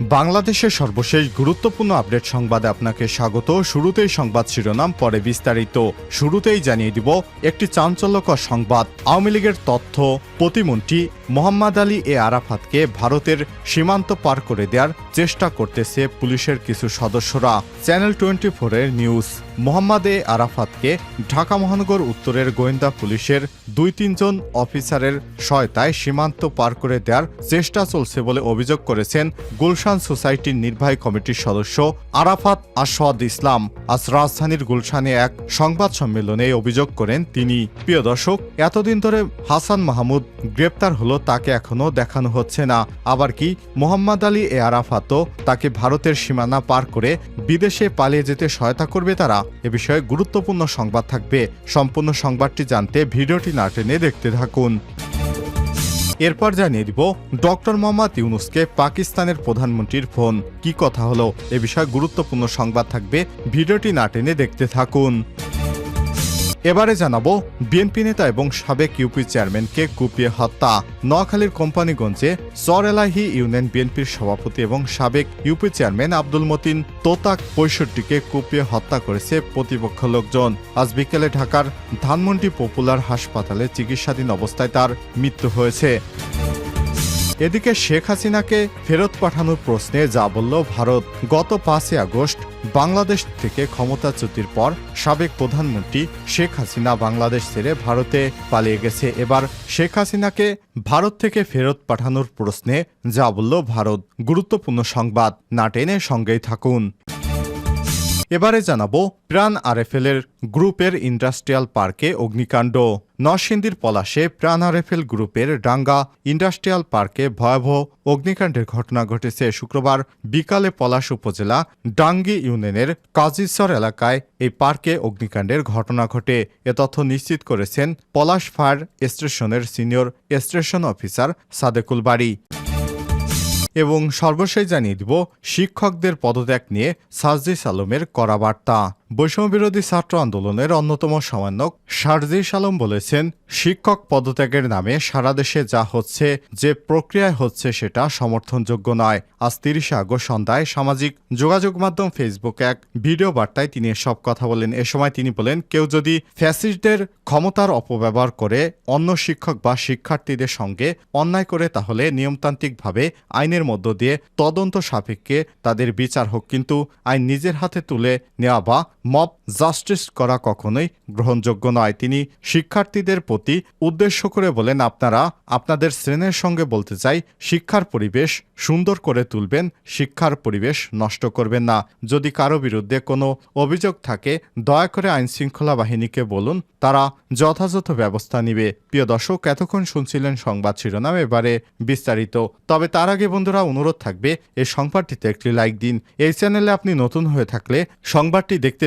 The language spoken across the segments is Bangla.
বাংলাদেশের সর্বশেষ গুরুত্বপূর্ণ আপডেট সংবাদে আপনাকে স্বাগত। শুরুতেই সংবাদ শিরোনাম, পরে বিস্তারিত। শুরুতেই জানিয়ে দিব, একটি চাঞ্চল্যকর সংবাদ, আওয়ামী লীগের তথ্য, প্রতিমন্ত্রী মোহাম্মদ আলী এ আরাফাতকে ভারতের সীমান্ত পার করে দেওয়ার চেষ্টা করতেছে পুলিশের কিছু সদস্যরা। চ্যানেল টোয়েন্টি ফোরের নিউজ মোহাম্মদ এ আরাফাতকে ঢাকা মহানগর উত্তরের গোয়েন্দা পুলিশের দুই তিনজন অফিসারের সহায়তায় সীমান্ত পার করে দেওয়ার চেষ্টা চলছে বলে অভিযোগ করেছেন গুলশান সোসাইটির নির্বাহী কমিটির সদস্য আরাফাত আসাদ ইসলাম আজ রাজধানীর গুলশানে এক সংবাদ সম্মেলনে অভিযোগ করেন। তিনি, প্রিয় দর্শক, এতদিন ধরে হাসান মাহমুদ গ্রেপ্তার হলো, তাকে এখনও দেখানো হচ্ছে না। আবার কি, মোহাম্মদ আলী এ আরাফাতও তাকে ভারতের সীমানা পার করে বিদেশে পালিয়ে যেতে সহায়তা করবে তারা? এ বিষয়ে গুরুত্বপূর্ণ সংবাদ থাকবে। সম্পূর্ণ সংবাদটি জানতে ভিডিওটি না টেনে দেখতে থাকুন। এরপর জানিয়ে দিব, ডক্টর মোহাম্মদ ইউনুসকে পাকিস্তানের প্রধানমন্ত্রীর ফোন। কি কথা হলো? এ বিষয়ে গুরুত্বপূর্ণ সংবাদ থাকবে। ভিডিওটি না টেনে দেখতে থাকুন। এবারে জানাব, বিএনপি নেতা এবং সাবেক ইউপি চেয়ারম্যানকে কুপিয়ে হত্যা। নোয়াখালীর কোম্পানিগঞ্জে চর এলাহি ইউনিয়ন বিএনপির সভাপতি এবং সাবেক ইউপি চেয়ারম্যান আব্দুল মতিন তোতাক পঁয়ষট্টিকে কুপিয়ে হত্যা করেছে প্রতিপক্ষ লোকজন। আজ বিকেলে ঢাকার ধানমন্ডি পপুলার হাসপাতালে চিকিৎসাধীন অবস্থায় তার মৃত্যু হয়েছে। এদিকে শেখ হাসিনাকে ফেরত পাঠানোর প্রশ্নে যা বলল ভারত, গত পাঁচই আগস্ট বাংলাদেশ থেকে ক্ষমতাচ্যুতির পর সাবেক প্রধানমন্ত্রী শেখ হাসিনা বাংলাদেশ ছেড়ে ভারতে পালিয়ে গেছে। এবার শেখ হাসিনাকে ভারত থেকে ফেরত পাঠানোর প্রশ্নে যা বলল ভারত। গুরুত্বপূর্ণ সংবাদ, না টেনে সঙ্গেই থাকুন। এবারে জানাব প্রাণ আরএফএল এর গ্রুপের ইন্ডাস্ট্রিয়াল পার্কে অগ্নিকাণ্ড। নরসিংদীর পলাশে প্রাণ আরএফএল গ্রুপের ডাঙ্গা ইন্ডাস্ট্রিয়াল পার্কে ভয়াবহ অগ্নিকাণ্ডের ঘটনা ঘটেছে শুক্রবার বিকালে পলাশ উপজেলা ডাঙ্গি ইউনিয়নের কাজিসর এলাকায় এই পার্কে অগ্নিকাণ্ডের ঘটনা ঘটে। এ তথ্য নিশ্চিত করেছেন পলাশ ফায়ার স্টেশনের সিনিয়র স্টেশন অফিসার সাদেকুল বাড়ি। এবং সর্বশেষ জানিয়ে দিব শিক্ষকদের পদত্যাগ নিয়ে সার্জিস আলমের করা বার্তা। বৈষম্যবিরোধী ছাত্র আন্দোলনের অন্যতম সমন্বয়ক সার্জিস আলম বলেছেন, শিক্ষক পদত্যাগের নামে সারা দেশে যা হচ্ছে, যে প্রক্রিয়ায় হচ্ছে সেটা সমর্থনযোগ্য নয়। আজ তিরিশে আগস্ট সন্ধ্যায় সামাজিক যোগাযোগ মাধ্যম ফেসবুকে এক ভিডিও বার্তায় তিনি সব কথা বলেন। এ সময় তিনি বলেন, কেউ যদি ফ্যাসিস্টদের ক্ষমতার অপব্যবহার করে অন্য শিক্ষক বা শিক্ষার্থীদের সঙ্গে অন্যায় করে, তাহলে নিয়মতান্ত্রিকভাবে আইনের মধ্য দিয়ে তদন্ত সাপেক্ষে তাদের বিচার হোক, কিন্তু আইন নিজের হাতে তুলে নেওয়া বা মব জাস্টিস করা কখনোই গ্রহণযোগ্য নয়। তিনি শিক্ষার্থীদের প্রতি উদ্দেশ্য করে বলেন, আপনারা আপনাদের শ্রেণির সঙ্গে বলতে চাই, শিক্ষার পরিবেশ সুন্দর করে তুলবেন, শিক্ষার পরিবেশ নষ্ট করবেন না। যদি কারও বিরুদ্ধে কোনো অভিযোগ থাকে, দয়া করে আইন শৃঙ্খলা বাহিনীকে বলুন, তারা যথাযথ ব্যবস্থা নিবে। প্রিয় দর্শক, এতক্ষণ শুনছিলেন সংবাদ শিরোনাম, এবারে বিস্তারিত। তবে তার আগে বন্ধুরা, অনুরোধ থাকবে, এই সংবাদটিতে একটি লাইক দিন। এই চ্যানেলে আপনি নতুন হয়ে থাকলে সংবাদটি দেখতে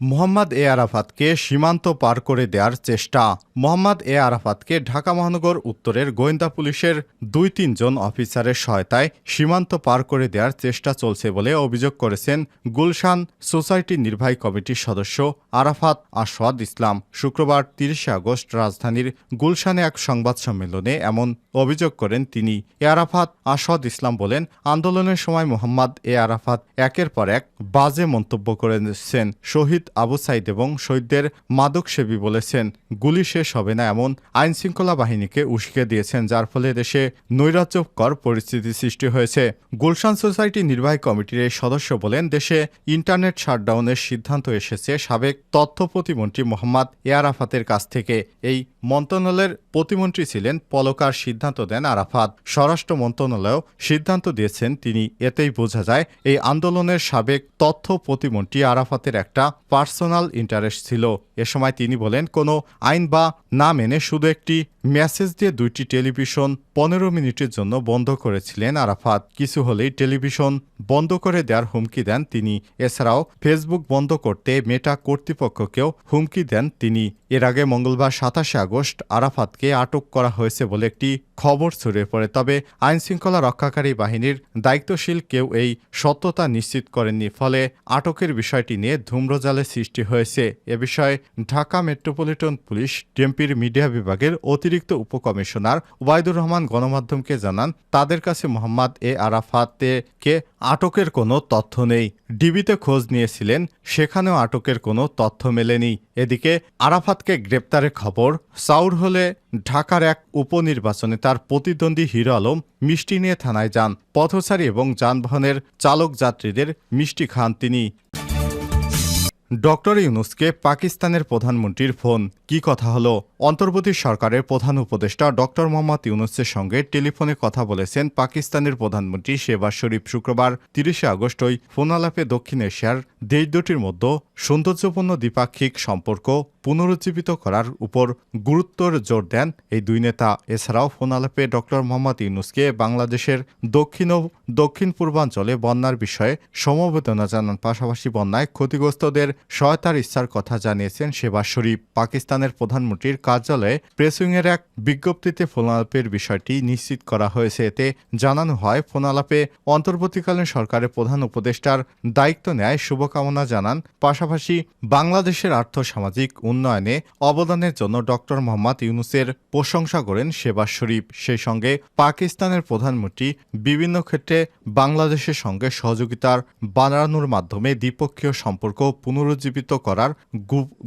মোহাম্মদ এ আরাফাতকে সীমান্ত পার করে দেওয়ার চেষ্টা। মোহাম্মদ এ আরাফাতকে ঢাকা মহানগর উত্তরের গোয়েন্দা পুলিশের দুই তিনজন অফিসারের সহায়তায় সীমান্ত পার করে দেওয়ার চেষ্টা চলছে বলে অভিযোগ করেছেন গুলশান সোসাইটির নির্বাহী কমিটির সদস্য আরাফাত আসাদ ইসলাম। শুক্রবার তিরিশে আগস্ট রাজধানীর গুলশানে এক সংবাদ সম্মেলনে এমন অভিযোগ করেন তিনি। এ আরাফাত আসাদ ইসলাম বলেন, আন্দোলনের সময় মোহাম্মদ এ আরাফাত একের পর এক বাজে মন্তব্য করেছেন। শহীদ আবু সাইদ এবং শহীদদের মাদক সেবী বলেছেন, গুলি শেষ হবে না এমন আইন শৃঙ্খলা বাহিনীকে উস্কে দিয়েছেন, যার ফলে দেশে নৈরাজ্যকর পরিস্থিতি সৃষ্টি হয়েছে। গুলশান সোসাইটি নির্বাহী কমিটির এই সদস্য বলেন, দেশে ইন্টারনেট শাটডাউনের সিদ্ধান্ত এসেছে সাবেক তথ্য প্রতিমন্ত্রী মোহাম্মদ এ আরাফাতের কাছ থেকে। এই মন্ত্রণালয়ের প্রতিমন্ত্রী ছিলেন পলকার সিদ্ধান্ত দেন আরাফাত। স্বরাষ্ট্র মন্ত্রণালয়েও সিদ্ধান্ত দিয়েছেন, তিনি এতেই বোঝা যায়, এই আন্দোলনের সাবেক তথ্য প্রতিমন্ত্রী আরাফাতের একটা পার্সোনাল ইন্টারেস্ট ছিল। এ সময় তিনি বলেন, কোনো আইন বা না মেনে শুধু একটি মেসেজ দিয়ে দুইটি টেলিভিশন পনেরো মিনিটের জন্য বন্ধ করেছিলেন আরাফাত। কিছু হলেই টেলিভিশন বন্ধ করে দেওয়ার হুমকি দেন তিনি। এছাড়াও ফেসবুক বন্ধ করতে মেটা কর্তৃপক্ষকেও হুমকি দেন তিনি। এর আগে মঙ্গলবার সাতাশে আগস্ট আরাফাতকে আটক করা হয়েছে বলে একটি খবর ছড়িয়ে পড়ে। তবে আইনশৃঙ্খলা রক্ষাকারী বাহিনীর দায়িত্বশীল কেউ এই সত্যতা নিশ্চিত করেননি। ফলে আটকের বিষয়টি নিয়ে ধূম্রজালে সৃষ্টি হয়েছে। এ বিষয়ে ঢাকা মেট্রোপলিটন পুলিশ, ডিএমপির মিডিয়া বিভাগের অতিরিক্ত উপকমিশনার ওবায়দুর রহমান গণমাধ্যমকে জানান, তাদের কাছে মোহাম্মদ এ আরাফাতেকে আটকের কোনো তথ্য নেই। ডিবিতে খোঁজ নিয়েছিলেন, সেখানেও আটকের কোনো তথ্য মেলেনি। এদিকে আরাফাতকে গ্রেপ্তারের খবর সাউর হলে ঢাকার এক উপনির্বাচনে তার প্রতিদ্বন্দ্বী হিরো আলম মিষ্টি নিয়ে থানায় যান। পথচারী এবং যানবাহনের চালক যাত্রীদের মিষ্টি খান তিনি। ডক্টর ইউনুসকে পাকিস্তানের প্রধানমন্ত্রীর ফোন। কি কথা হলো? অন্তর্বর্তী সরকারের প্রধান উপদেষ্টা ডক্টর মোহাম্মদ ইউনুসের সঙ্গে টেলিফোনে কথা বলেছেন পাকিস্তানের প্রধানমন্ত্রী শেবাজ শরীফ শুক্রবার তিরিশে আগস্ট ওই ফোন দক্ষিণ এশিয়ার দেশ দুটির মধ্যে সৌন্দর্যপূর্ণ দ্বিপাক্ষিক সম্পর্ক পুনরুজ্জীবিত করার উপর গুরুত্বর জোর দেন এই দুই নেতা। এছাড়াও ফোন আলাপে ডক্টর মোহাম্মদ ইউনুসকে বাংলাদেশের দক্ষিণ ও দক্ষিণ পূর্বাঞ্চলে বন্যার বিষয়ে সমবেদনা জানান। পাশাপাশি বন্যায় ক্ষতিগ্রস্তদের সহায়তার ইচ্ছার কথা জানিয়েছেন শেবাজ শরীফ। পাকিস্তানের প্রধানমন্ত্রীর কার্যালয়ে প্রেসিংয়ের এক বিজ্ঞপ্তিতে ফোনালাপের বিষয়টি নিশ্চিত করা হয়েছে। এতে জানানো হয় ফোনালাপে অন্তর্বর্তীকালীন সরকারের প্রধান উপদেষ্টার দায়িত্ব নেয়। শুভকামনা জানান। পাশাপাশি বাংলাদেশের আর্থসামাজিক উন্নয়নে অবদানের জন্য ডক্টর মোহাম্মদ ইউনুসের প্রশংসা করেন শেবাজ শরীফ। সেই সঙ্গে পাকিস্তানের প্রধানমন্ত্রী বিভিন্ন ক্ষেত্রে বাংলাদেশের সঙ্গে সহযোগিতার বানানোর মাধ্যমে দ্বিপক্ষীয় সম্পর্ক পুনরুজ্জীবিত করার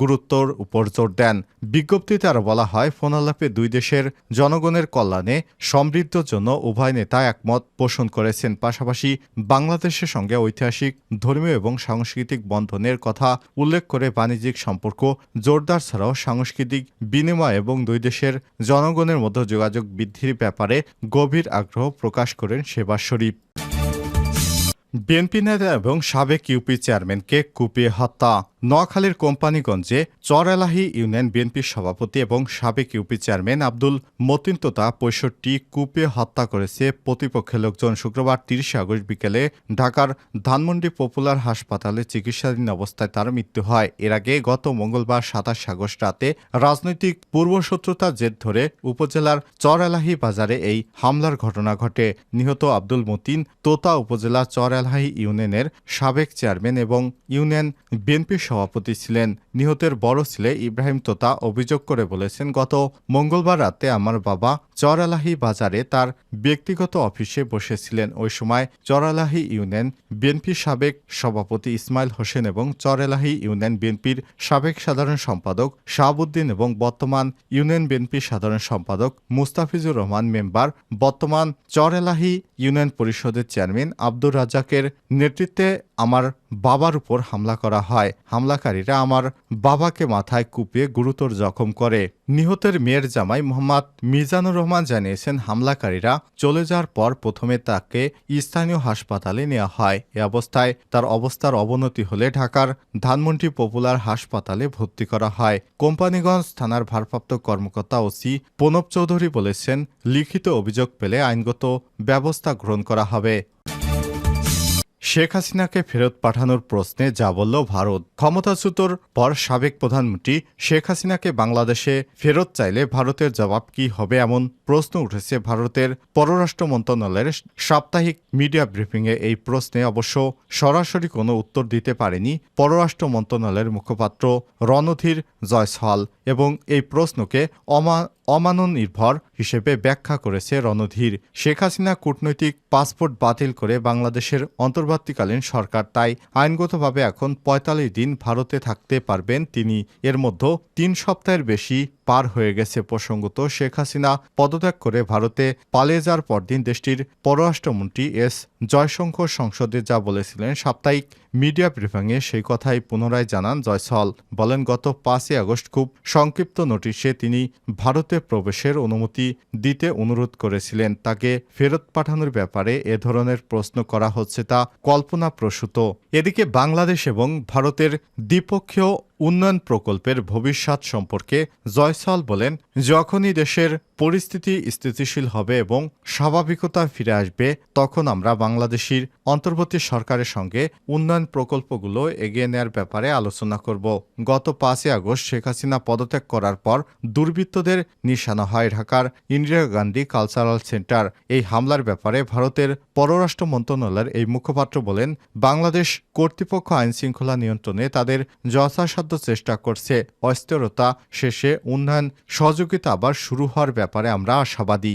গুরুত্বর উপর জোর দেন। বিজ্ঞপ্তিতে আরও বলা হয়, ফোনালাপে দুই দেশের জনগণের কল্যাণে সমৃদ্ধর জন্য উভয় নেতা একমত পোষণ করেছেন। পাশাপাশি বাংলাদেশের সঙ্গে ঐতিহাসিক, ধর্মীয় এবং সাংস্কৃতিক বন্ধনের কথা উল্লেখ করে বাণিজ্যিক সম্পর্ক জোরদার ছাড়াও সাংস্কৃতিক বিনিময় এবং দুই দেশের জনগণের মধ্যে যোগাযোগ বৃদ্ধির ব্যাপারে গভীর আগ্রহ প্রকাশ করেন সেবা শরীফ। বিএনপি নেতা এবং সাবেক ইউপি চেয়ারম্যানকে কুপিয়ে হত্যা। নোয়াখালীর কোম্পানিগঞ্জে চরএলাহি ইউনিয়ন বিএনপির সভাপতি এবং সাবেক ইউপি চেয়ারম্যান আব্দুল মতিন তোতা পঁয়ষট্টি কুপিয়ে হত্যা করেছে প্রতিপক্ষের লোকজন শুক্রবার তিরিশে আগস্ট বিকেলে ঢাকার ধানমন্ডি পপুলার হাসপাতালে চিকিৎসাধীন অবস্থায় তার মৃত্যু হয়। এর আগে গত মঙ্গলবার সাতাশ আগস্ট রাতে রাজনৈতিক পূর্বশত্রুতার জের ধরে উপজেলার চরএলাহি বাজারে এই হামলার ঘটনা ঘটে। নিহত আব্দুল মতিন তোতা উপজেলা চরএলাহি ইউনিয়নের সাবেক চেয়ারম্যান এবং ইউনিয়ন বিএনপির সভাপতি ছিলেন নিহতের বড় ছেলে ইব্রাহিম তোতা অভিযোগ করে বলেছেন, গত মঙ্গলবার রাতে আমার বাবা চরালাহি বাজারে তার ব্যক্তিগত অফিসে বসেছিলেন। ওই সময় চরালাহি ইউনিয়ন বিএনপির সাবেক সভাপতি ইসমাইল হোসেন এবং চরেলাহি ইউনিয়ন বিএনপির সাবেক সাধারণ সম্পাদক শাহাবুদ্দিন এবং বর্তমান ইউনিয়ন বিএনপির সাধারণ সম্পাদক মুস্তাফিজুর রহমান মেম্বার, বর্তমান চরেলাহি ইউনিয়ন পরিষদের চেয়ারম্যান আব্দুর রাজ্জাকের নেতৃত্বে আমার বাবার উপর হামলা করা হয়। হামলাকারীরা আমার বাবাকে মাথায় কুপিয়ে গুরুতর জখম করে। নিহতের মেয়ের জামাই মোহাম্মদ মিজানুর রহমান জানিয়েছেন, হামলাকারীরা চলে যাওয়ার পর প্রথমে তাকে স্থানীয় হাসপাতালে নেওয়া হয়। এ অবস্থায় তার অবস্থার অবনতি হলে ঢাকার ধানমন্ডি পপুলার হাসপাতালে ভর্তি করা হয়। কোম্পানিগঞ্জ থানার ভারপ্রাপ্ত কর্মকর্তা ওসি প্রণব চৌধুরী বলেছেন, লিখিত অভিযোগ পেলে আইনগত ব্যবস্থা গ্রহণ করা হবে। শেখ হাসিনাকে ফেরত পাঠানোর প্রশ্নে যা বলল ভারত, ক্ষমতাচ্যুতর পর সাবেক প্রধানমন্ত্রী শেখ হাসিনাকে বাংলাদেশে ফেরত চাইলে ভারতের জবাব কি হবে এমন প্রশ্ন উঠেছে ভারতের পররাষ্ট্র মন্ত্রণালয়ের সাপ্তাহিক মিডিয়া ব্রিফিংয়ে। এই প্রশ্নে অবশ্য সরাসরি কোনো উত্তর দিতে পারেনি পররাষ্ট্র মন্ত্রণালয়ের মুখপাত্র রণধীর জয়সওয়াল এবং এই প্রশ্নকে অমা অমানন নির্ভর হিসেবে ব্যাখ্যা করেছে রণধীর। শেখ হাসিনা কূটনৈতিক পাসপোর্ট বাতিল করে বাংলাদেশের অন্তর্বর্তীকালীন সরকার। তাই আইনগতভাবে এখন পঁয়তাল্লিশ দিন ভারতে থাকতে পারবেন তিনি। এর মধ্যে তিন সপ্তাহের বেশি পার হয়ে গেছে প্রসঙ্গত শেখ হাসিনা পদত্যাগ করে ভারতে পালিয়ে যাওয়ার পরদিন দেশটির পররাষ্ট্রমন্ত্রী এস জয়শঙ্কর সংসদে যা বলেছিলেন সাপ্তাহিক মিডিয়া ব্রিফিংয়ে সেই কথাই পুনরায় জানান জয়সল বলেন, গত পাঁচই আগস্ট খুব সংক্ষিপ্ত নোটিশে তিনি ভারতে প্রবেশের অনুমতি দিতে অনুরোধ করেছিলেন। তাকে ফেরত পাঠানোর ব্যাপারে এ ধরনের প্রশ্ন করা হচ্ছে তা কল্পনাপ্রসূত। এদিকে বাংলাদেশ এবং ভারতের দ্বিপক্ষীয় উন্নয়ন প্রকল্পের ভবিষ্যৎ সম্পর্কে জয়সওয়াল বলেন, যখনই দেশের পরিস্থিতি স্থিতিশীল হবে এবং স্বাভাবিকতা ফিরে আসবে, তখন আমরা বাংলাদেশের অন্তর্বর্তী সরকারের সঙ্গে উন্নয়ন প্রকল্পগুলো এগিয়ে নেয়ার ব্যাপারে আলোচনা করব। গত পাঁচই আগস্ট শেখ হাসিনা পদত্যাগ করার পর দুর্বৃত্তদের নিশানা হয় ঢাকার ইন্দিরা গান্ধী কালচারাল সেন্টার। এই হামলার ব্যাপারে ভারতের পররাষ্ট্র মন্ত্রণালয়ের এই মুখপাত্র বলেন, বাংলাদেশ কর্তৃপক্ষ আইন শৃঙ্খলা নিয়ন্ত্রণে তাদের যথাসাধ্য চেষ্টা করছে। অস্থিরতা শেষে উন্নয়ন সহযোগিতা আবার শুরু হওয়ার ব্যাপারে আমরা আশাবাদী।